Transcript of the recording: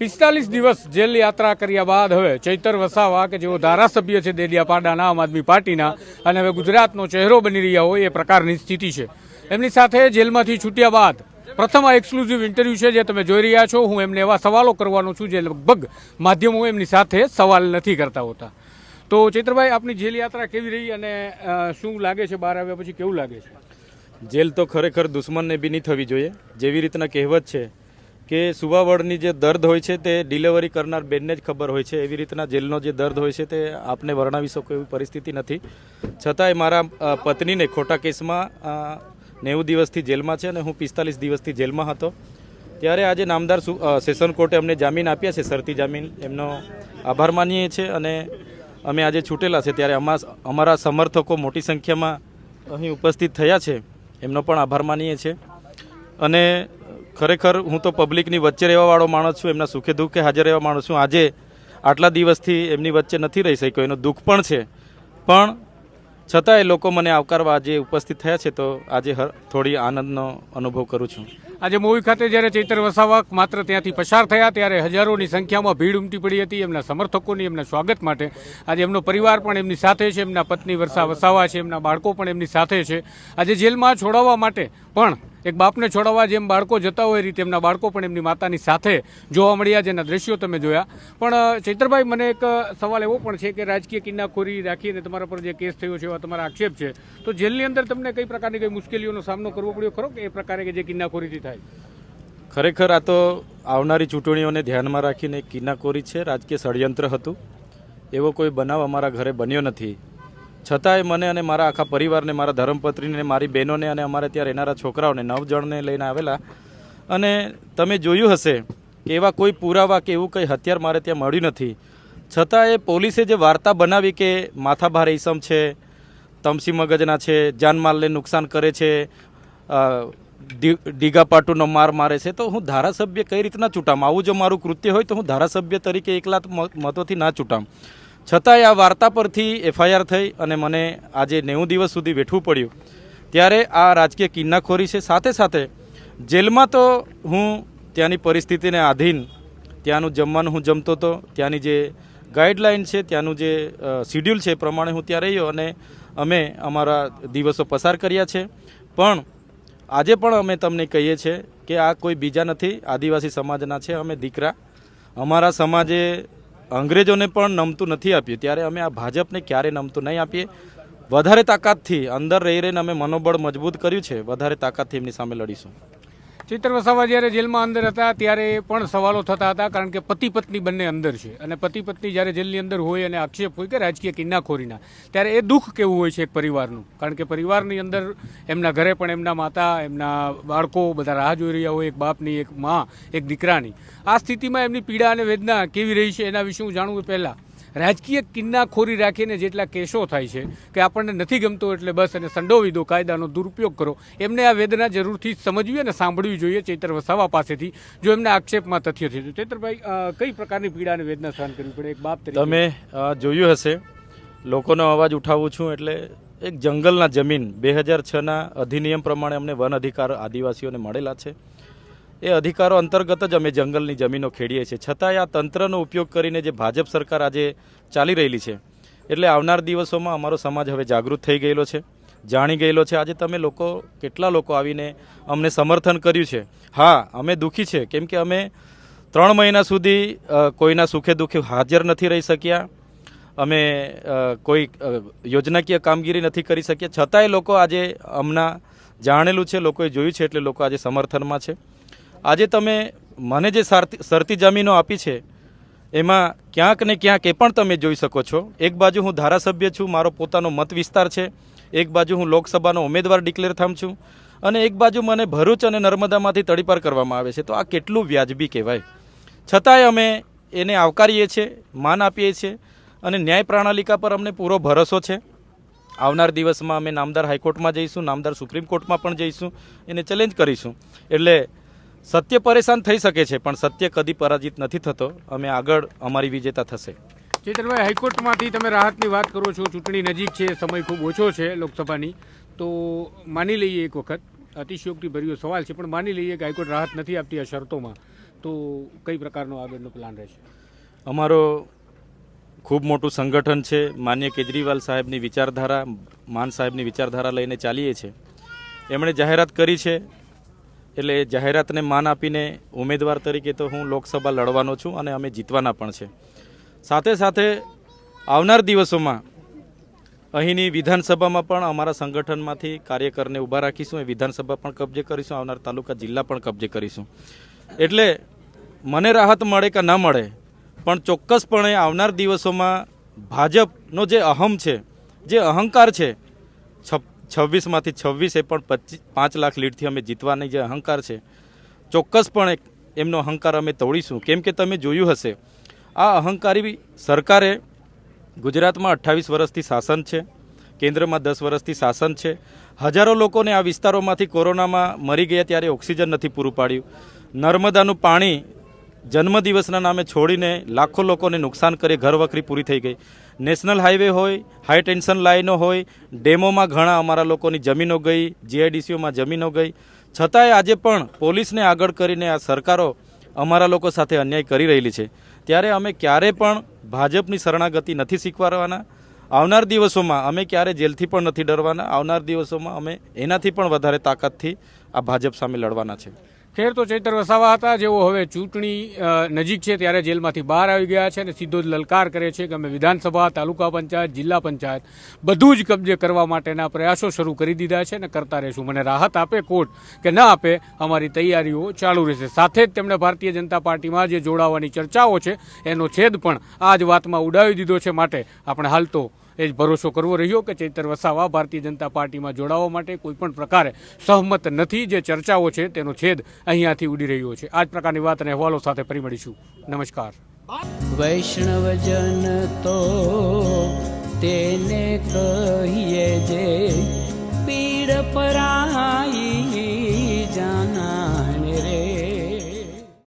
પિસ્તાલીસ દિવસ જેલ યાત્રા કર્યા બાદ હવે ચૈતર વસાવા કે જેઓ ધારાસભ્ય છે દેડિયાપાડાના આમ આદમી પાર્ટીના અને હવે ગુજરાતનો ચહેરો બની રહ્યા હોય એ પ્રકારની સ્થિતિ છે. એમની સાથે જેલમાંથી છૂટ્યા બાદ પ્રથમ આ એક્સક્લુઝિવ ઇન્ટરવ્યૂ છે જે તમે જોઈ રહ્યા છો. હું એમને એવા સવાલો કરવાનો છું જે લગભગ માધ્યમો એમની સાથે સવાલ નથી કરતા હોતા. તો ચૈત્રભાઈ, આપની જેલ યાત્રા કેવી રહી અને શું લાગે છે? બહાર આવ્યા પછી કેવું લાગે છે? જેલ તો ખરેખર દુશ્મનને બી નહીં થવી જોઈએ. જેવી રીતના કહેવત છે કે સુવાવડની જે દર્દ હોય છે તે ડિલિવરી કરનાર બેનને જ ખબર હોય છે. એવી રીતના જેલનો જે દર્દ હોય છે તે આપને વર્ણવી શકો એવી પરિસ્થિતિ નથી. છતાંય મારા પત્નીને ખોટા કેસમાં નેવું દિવસથી જેલમાં છે અને હું પિસ્તાલીસ દિવસથી જેલમાં હતો. ત્યારે આજે નામદાર સેશન કોર્ટે અમને જામીન આપ્યા છે, શરતી જામીન. એમનો આભાર માનીએ છીએ અને અમે આજે છૂટેલા છે ત્યારે અમા અમારા સમર્થકો મોટી સંખ્યામાં અહીં ઉપસ્થિત થયા છે. એમનો પણ આભાર માનીએ છીએ. અને ખરેખર હું તો પબ્લિકની વચ્ચે રહેવાવાળો માણસ છું, એમના સુખે દુઃખે હાજર રહેવા માણસ છું. આજે આટલા દિવસથી એમની વચ્ચે નથી રહી શક્યો, એનો દુઃખ પણ છે. પણ છતાંય લોકો મને આવકારવા આજે ઉપસ્થિત થયા છે, તો આજે થોડી આનંદનો અનુભવ કરું છું. આજે મોવી ખાતે જ્યારે ચૈતર વસાવા માત્ર ત્યાંથી પસાર થયા, ત્યારે હજારોની સંખ્યામાં ભીડ ઉમટી પડી હતી, એમના સમર્થકોની, એમના સ્વાગત માટે. આજે એમનો પરિવાર પણ એમની સાથે છે, એમના પત્ની વર્ષા વસાવા છે, એમના બાળકો પણ એમની સાથે છે. આજે જેલમાં છોડાવવા માટે પણ એક બાપને છોડાવવા જેમ બાળકો જતા હોય રીતે એમના બાળકો પણ એમની માતાની સાથે જોવા મળ્યા જેના દ્રશ્યો તમે જોયા. પણ ચૈત્રભાઈ, મને એક સવાલ એવો પણ છે કે રાજકીય કિન્નાખોરી રાખીને તમારા પર જે કેસ થયો છે એવા તમારા આક્ષેપ છે. તો જેલની અંદર તમને કઈ પ્રકારની કઈ મુશ્કેલીઓનો સામનો કરવો પડ્યો ખરો કે એ પ્રકારે કે જે કિન્નાખોરીથી થાય? ખરેખર આ તો આવનારી ચૂંટણીઓને ધ્યાનમાં રાખીને કિનાકોરી છે. રાજકીય ષડયંત્ર હતું. એવો કોઈ બનાવ અમારા ઘરે બન્યો નથી. છતાંય મને અને મારા આખા પરિવારને, મારા ધર્મપત્નીને, મારી બહેનોને અને અમારે ત્યાં રહેનારા છોકરાઓને, નવ જણને લઈને આવેલા. અને તમે જોયું હશે કે એવા કોઈ પુરાવા કે એવું કંઈ હથિયાર મારે ત્યાં મળ્યું નથી. છતાં એ પોલીસે જે વાર્તા બનાવી કે માથાભાર ઈસમ છે, તમસી મગજના છે, જાનમાલને નુકસાન કરે છે ડીગાપાટુનો માર મારે છે, તો હું ધારાસભ્ય કઈ રીતના ચૂંટામ? આવું જો મારું કૃત્ય હોય તો હું ધારાસભ્ય તરીકે એકલા મતોથી ના ચૂંટામ. છતાંય આ વાર્તા પરથી એફઆઈઆર થઈ અને મને આજે નેવું દિવસ સુધી વેઠવું પડ્યું. ત્યારે આ રાજકીય કિન્નાખોરી છે. સાથે સાથે જેલમાં તો હું ત્યાંની પરિસ્થિતિને આધીન, ત્યાંનું જમવાનું હું જમતો હતો, ત્યાંની જે ગાઈડલાઇન છે, ત્યાંનું જે શિડ્યુલ છે એ પ્રમાણે હું ત્યાં રહ્યો અને અમે અમારા દિવસો પસાર કર્યા છે. પણ આજે પણ અમે તમને કહીએ છીએ કે આ કોઈ બીજા નથી. આદિવાસી સમાજના છે. અમે દીકરા. અમારા સમાજે અંગ્રેજોને પણ નમતું નથી આપ્યું. ત્યારે અમે આ ભાજપને ક્યારે નમતું નહીં આપીએ? વધારે તાકાતથી અંદર રહી રહીને અમે મનોબળ મજબૂત કર્યું છે. વધારે તાકાતથી એમની સામે લડીશું. ચૈતર વસાવા જ્યારે જેલમાં અંદર હતા, ત્યારે પણ સવાલો થતા હતા, કારણ કે પતિ પત્ની બંને અંદર છે. અને પતિ પત્ની જ્યારે જેલની અંદર હોય અને આક્ષેપ હોય કે રાજકીય કિન્નાખોરીના, ત્યારે એ દુઃખ કેવું હોય છે એક પરિવારનું? કારણ કે પરિવારની અંદર એમના ઘરે પણ એમના માતા, એમના બાળકો બધા રાહ જોઈ રહ્યા હોય, એક બાપની, એક મા, એક દીકરાની. આ સ્થિતિમાં એમની પીડા અને વેદના કેવી રહી છે એના વિશે હું જાણવું પહેલાં. રાજકીય કિન્નાખોરી રાખીને જેટલા કેસો થાય છે કે આપણને નથી ગમતો એટલે બસ એને સંડોવી દો કાયદાનો દુરુપયોગ કરો. એમને આ વેદના જરૂરથી સમજવી અને સાંભળવી જોઈએ ચેતર વસાવા પાસેથી, જો એમના આક્ષેપમાં તથ્ય થયું. ચેતરભાઈ કઈ પ્રકારની પીડા અને વેદના સહન કરવી પડે? એક બાપ તમે જોયું હશે, લોકોનો અવાજ ઉઠાવું છું એટલે એક જંગલના જમીન, બે હજાર છના અધિનિયમ પ્રમાણે અમને વન અધિકાર આદિવાસીઓને મળેલા છે. એ અધિકારો અંતર્ગત જ અમે જંગલની જમીનો ખેડીએ છીએ. છતાંય આ તંત્રનો ઉપયોગ કરીને જે ભાજપ સરકાર આજે ચાલી રહેલી છે, એટલે આવનાર દિવસોમાં અમારો સમાજ હવે જાગૃત થઈ ગયેલો છે, જાણી ગયેલો છે. આજે તમે લોકો, કેટલા લોકો આવીને અમને સમર્થન કર્યું છે? હા, અમે દુઃખી છે. કેમ કે અમે ત્રણ મહિના સુધી કોઈના સુખે દુઃખે હાજર નથી રહી શક્યા. અમે કોઈ યોજનાકીય કામગીરી નથી કરી શક્યા. છતાંય લોકો આજે અમના જાણેલું છે, લોકોએ જોયું છે, એટલે લોકો આજે સમર્થનમાં છે. આજે તમે મને જે શરતી જમીનો આપી છે, એમાં ક્યાંક ને ક્યાંક એ પણ તમે જોઈ શકો છો. એક બાજુ હું ધારાસભ્ય છું, મારો પોતાનો મત વિસ્તાર છે. એક બાજુ હું લોકસભાનો ઉમેદવાર ડિક્લેર થામ છું. અને એક બાજુ મને ભરૂચ અને નર્મદામાંથી તડીપાર કરવામાં આવે છે. તો આ કેટલું વ્યાજબી કહેવાય? છતાંય અમે એને આવકારીએ છીએ માન આપીએ છીએ અને ન્યાય પ્રણાલિકા પર અમને પૂરો ભરોસો છે. આવનાર દિવસમાં અમે નામદાર હાઈકોર્ટમાં જઈશું, નામદાર સુપ્રીમ કોર્ટમાં પણ જઈશું, એને ચેલેન્જ કરીશું. એટલે સત્ય પરેશાન થઈ શકે છે પણ સત્ય કદી પરાજિત નથી થતો. અમે આગળ અમારી વિજેતા થશે. ચેતનભાઈ હાઈકોર્ટમાંથી તમે રાહતની વાત કરો છો. ચૂંટણી નજીક છે સમય ખૂબ ઓછો છે લોકસભાની. તો માની લઈએ એક વખત અતિશયોક્તિ ભર્યો સવાલ છે પણ માની લઈએ કે હાઈકોર્ટ રાહત નથી આપતી આ શરતોમાં. તો કઈ પ્રકારનો આગળનો પ્લાન રહેશે? અમારો ખૂબ મોટું સંગઠન છે. માન્ય કેજરીવાલ સાહેબની વિચારધારા માન સાહેબની વિચારધારા લઈને ચાલીએ છીએ. એમણે જાહેરાત કરી છે એટલે જાહેરાતને માન આપીને ઉમેદવાર તરીકે તો હું લોકસભા લડવાનો છું અને અમે જીતવાના પણ છે. સાથે સાથે આવનાર દિવસોમાં અહીંની વિધાનસભામાં પણ અમારા સંગઠનમાંથી કાર્યકરને ઊભા રાખીશું એ વિધાનસભા પણ કબજે કરીશું, આવનાર તાલુકા જિલ્લા પણ કબજે કરીશું. એટલે મને રાહત મળે કે ન મળે, પણ ચોક્કસપણે આવનાર દિવસોમાં ભાજપનો જે અહમ છે, જે અહંકાર છે છવ્વીસમાંથી છવ્વીસે પણ પચીસ પાંચ લાખ લીડથી અમે જીતવાની જે અહંકાર છે, ચોક્કસપણે એમનો અહંકાર અમે તોડીશું. કેમ કે તમે જોયું હશે, આ અહંકારી સરકારે ગુજરાતમાં અઠ્ઠાવીસ વર્ષથી શાસન છે, કેન્દ્રમાં દસ વર્ષથી શાસન છે. હજારો લોકોને આ વિસ્તારોમાંથી કોરોનામાં મરી ગયા ત્યારે ઓક્સિજન નથી પૂરું પાડ્યું. નર્મદાનું પાણી જન્મદિવસના નામે છોડીને લાખો લોકોને નુકસાન કરી, ઘરવખરી પૂરી થઈ ગઈ. નેશનલ હાઈવે હોય, હાઈ ટેન્શન લાઈનો હોય, ડેમોમાં ઘણા અમારા લોકોની જમીનો ગઈ, જીઆઈડીસીઓમાં જમીનો ગઈ. છતાંય આજે પણ પોલીસને આગળ કરીને આ સરકારો અમારા લોકો સાથે અન્યાય કરી રહેલી છે. ત્યારે અમે ક્યારે પણ ભાજપની શરણાગતિ નથી શીખવાડવાના. આવનાર દિવસોમાં અમે ક્યારે જેલથી પણ નથી ડરવાના. આવનાર દિવસોમાં અમે એનાથી પણ વધારે તાકાતથી આ ભાજપ સામે લડવાના છે. ખેર તો ચૈતર વસાવા હતા, જેઓ હવે ચૂંટણી નજીક છે ત્યારે જેલમાંથી બહાર આવી ગયા છે અને સીધો જ લલકાર કરે છે કે અમે વિધાનસભા, તાલુકા પંચાયત, જિલ્લા પંચાયત બધું જ કબજે કરવા માટેના પ્રયાસો શરૂ કરી દીધા છે અને કરતા રહેશું. મને રાહત આપે કોર્ટ કે ના આપે અમારી તૈયારીઓ ચાલુ રહેશે. સાથે જ તેમણે ભારતીય જનતા પાર્ટીમાં જે જોડાવાની ચર્ચાઓ છે એનો છેદ પણ આ જ વાતમાં ઉડાવી દીધો છે. માટે આપણે હાલ તો એ જ ભરોસો કરવો રહ્યો કે ચૈતર વસાવા ભારતીય જનતા પાર્ટીમાં જોડાવા માટે કોઈપણ પ્રકારે સહમત નથી જે ચર્ચાઓ છે તેનો છેદ અહીંયાથી ઉડી રહ્યો છે. આ જ પ્રકારની વાત અને અહેવાલો સાથે ફરી મળીશું. નમસ્કાર. વૈષ્ણવજન તો તેને કહીએ જે પીડ પરાઈ